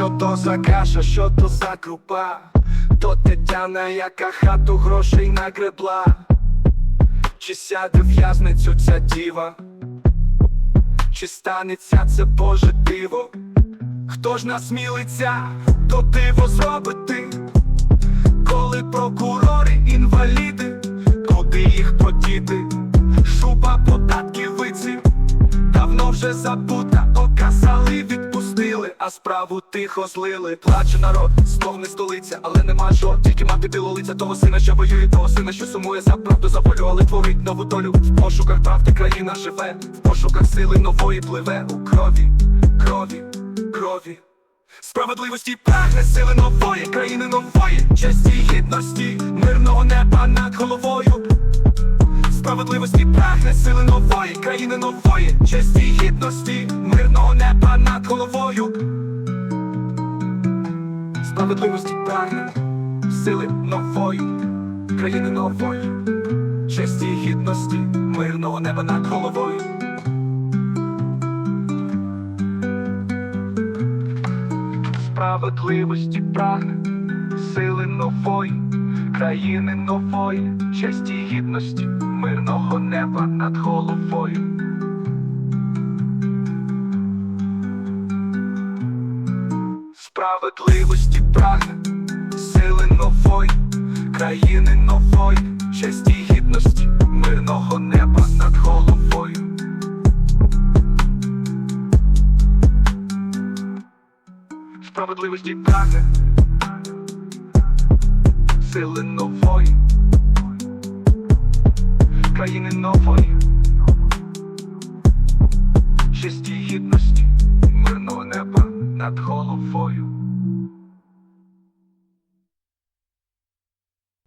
що то за каша, що то за крупа, то Тетяна, яка хату грошей нагребла, чи сяде в'язницю ця діва, чи станеться це Боже диво, хто ж насмілиться, то диво зробити, коли прокурори інваліди, куди їх подіти, шуба податківиці, давно вже забута, оказали, відпустили, а справу тихо злили. Плаче народ, стогне столиця, але нема жод, тільки мати білолиця того сина, що воює, того сина, що сумує за правду, за волю, але творить нову долю. В пошуках правди країна живе, в пошуках сили нової пливе у крові, крові, крові. Справедливості прагне сили нової, країни нової, честі гідності, мирного неба над головою. Справедливості прагне сили нової, країни нової, честі гідності, над. Справедливості прагне сили нової, країни нової, честі й гідності, мирного неба над головою. Справедливості прагне сили нової, країни нової, честі й гідності, мирного неба над головою. Справедливості прагне. Сили нової, країни нової, честі гідності, мирного неба над головою. Справедливості прагне. Сили нової, країни нової, над головою.